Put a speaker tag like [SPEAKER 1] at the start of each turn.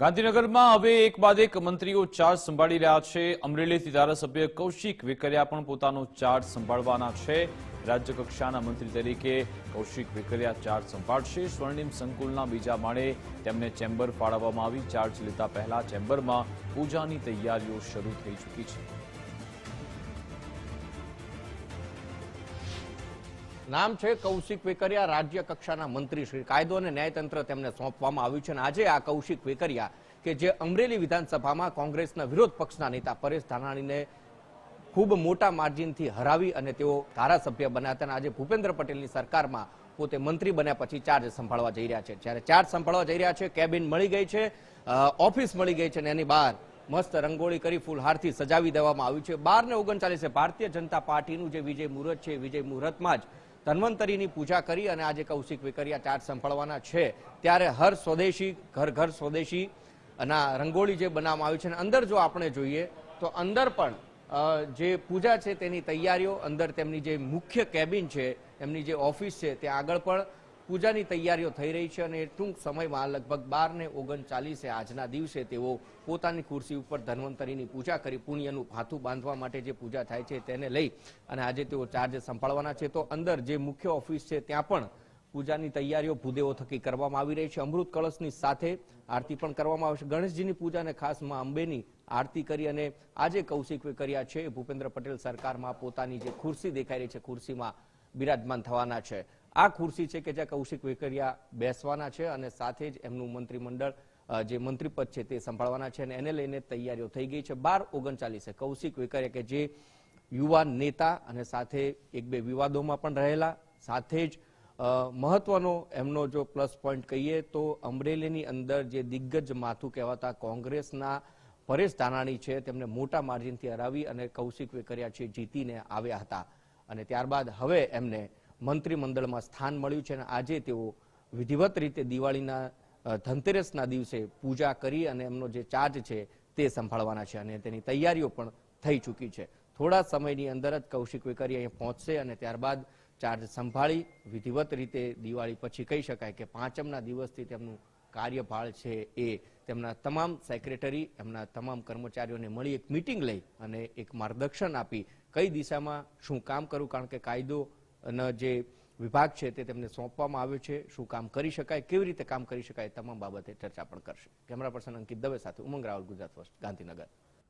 [SPEAKER 1] ગાંધીનગરમાં હવે એક બાદ એક મંત્રીઓ ચાર્જ સંભાળી રહ્યા છે. અમરેલીથી ધારાસભ્ય કૌશિક વેકરિયા પણ પોતાનો ચાર્જ સંભાળવાના છે. રાજ્ય કક્ષાના મંત્રી તરીકે કૌશિક વેકરિયા ચાર્જ સંભાળશે. સ્વર્ણિમ સંકુલના બીજા માળે તેમને ચેમ્બર ફાળવવામાં આવી. ચાર્જ લેતા પહેલા ચેમ્બરમાં પૂજાની તૈયારીઓ શરૂ થઈ ચૂકી છે.
[SPEAKER 2] નામ છે કૌશિક વેકરિયા, રાજ્ય કક્ષાના મંત્રી શ્રી કાયદો અને ન્યાયતંત્ર તેમને સોંપવામાં આવ્યું છે અને આજે આ કૌશિક વેકરિયા કે જે અમરેલી વિધાનસભામાં કોંગ્રેસના વિરોધ પક્ષના નેતા પરેશ ધાનાણીને ખૂબ મોટા માર્જિનથી હરાવી અને તેઓ ધારાસભ્ય બન્યા હતા અને આજે ભૂપેન્દ્ર પટેલની સરકારમાં પોતે મંત્રી બન્યા પછી ચાર્જ સંભાળવા જઈ રહ્યા છે. જ્યારે ચાર્જ સંભાળવા જઈ રહ્યા છે, કેબિન મળી ગઈ છે ઓફિસ મળી ગઈ છે અને એની બહાર મસ્ત રંગોળી કરી ફૂલહારથી સજાવી દેવામાં આવ્યું છે. બાર ને ઓગણચાલીસે ભારતીય જનતા પાર્ટીનું જે વિજય મુહૂર્ત છે, વિજય મુહૂર્તમાં જ ધન્વંતરીની પૂજા કરી અને આજે કૌશિક વેકરિયા ચાર્જ સંભાળવાના છે. ત્યારે હર સ્વદેશી, ઘર ઘર સ્વદેશી ના રંગોળી જે બનાવવામાં આવી છે અને અંદર જો આપણે જોઈએ તો અંદર પણ જે પૂજા છે તેની તૈયારીઓ, અંદર તેમની જે મુખ્ય કેબિન છે, એમની જે ઓફિસ છે, ત્યાં આગળ પણ પૂજાની તૈયારીઓ થઈ રહી છે અને ટૂંક સમયમાં લગભગ બાર ને ઓગણચાલીસે આજના દિવસે તેઓ પોતાની ખુરશી ઉપર ધન્વંતરીની પૂજા કરી પુણ્યનું ભાથું બાંધવા માટે જે પૂજા થાય છે તેને લઈ અને આજે તેઓ ચાર્જ સંભાળવાના છે. તો અંદર જે મુખ્ય ઓફિસ છે ત્યાં પણ પૂજાની તૈયારીઓ ભૂદેવો થકી કરવામાં આવી રહી છે. અમૃત કળશની સાથે આરતી પણ કરવામાં આવશે. ગણેશજીની પૂજા અને ખાસમાં અંબેની આરતી કરી અને આજે કૌશિક કર્યા છે. ભૂપેન્દ્ર પટેલ સરકારમાં પોતાની જે ખુરશી દેખાઈ રહી છે, ખુરશીમાં બિરાજમાન થવાના છે. આ ખુરશી છે કે જ્યાં કૌશિક વેકરિયા બેસવાના છે અને સાથે જ એમનું મંત્રીમંડળ જે મંત્રીપદ છે તે સંભાળવાના છે અને એને લઈને તૈયારીઓ થઈ ગઈ છે. બાર ઓગણચાલીસે કૌશિક વેકરિયા કે જે યુવાન નેતા અને સાથે એક બે વિવાદોમાં પણ રહેલા, સાથે જ મહત્વનો એમનો જો પ્લસ પોઈન્ટ કહીએ તો અમરેલીની અંદર જે દિગ્ગજ માથું કહેવાતા કોંગ્રેસના પરેશ ધાનાણી છે તેમને મોટા માર્જિનથી હરાવી અને કૌશિક વેકરિયા છે જીતીને આવ્યા હતા. અને ત્યારબાદ હવે એમને મંત્રીમંડળમાં સ્થાન મળ્યું છે અને આજે તેઓ વિધિવત રીતે દિવાળીના ધનતેરસના દિવસે પૂજા કરી અને એમનો જે ચાર્જ છે તે સંભાળવાના છે અને તેની તૈયારીઓ પણ થઈ ચૂકી છે. થોડા સમયની અંદર જ કૌશિક વેકરી અહીંયા પહોંચશે અને ત્યારબાદ ચાર્જ સંભાળી વિધિવત રીતે દિવાળી પછી કહી શકાય કે પાંચમના દિવસથી તેમનું કાર્યભાળ છે એ. તેમના તમામ સેક્રેટરી, એમના તમામ કર્મચારીઓને મળી એક મિટિંગ લઈ અને એક માર્ગદર્શન આપી કઈ દિશામાં શું કામ કરવું, કારણ કે કાયદો જે વિભાગ છે તે તેમને સોંપવામાં આવ્યો છે, શું કામ કરી શકાય, કેવી રીતે કામ કરી શકાય તમામ બાબતે ચર્ચા પણ કરશે. કેમેરા પર્સન અંકિત દવે સાથે ઉમંગ રાવલ, ગુજરાત ફર્સ્ટ ગાંધીનગર.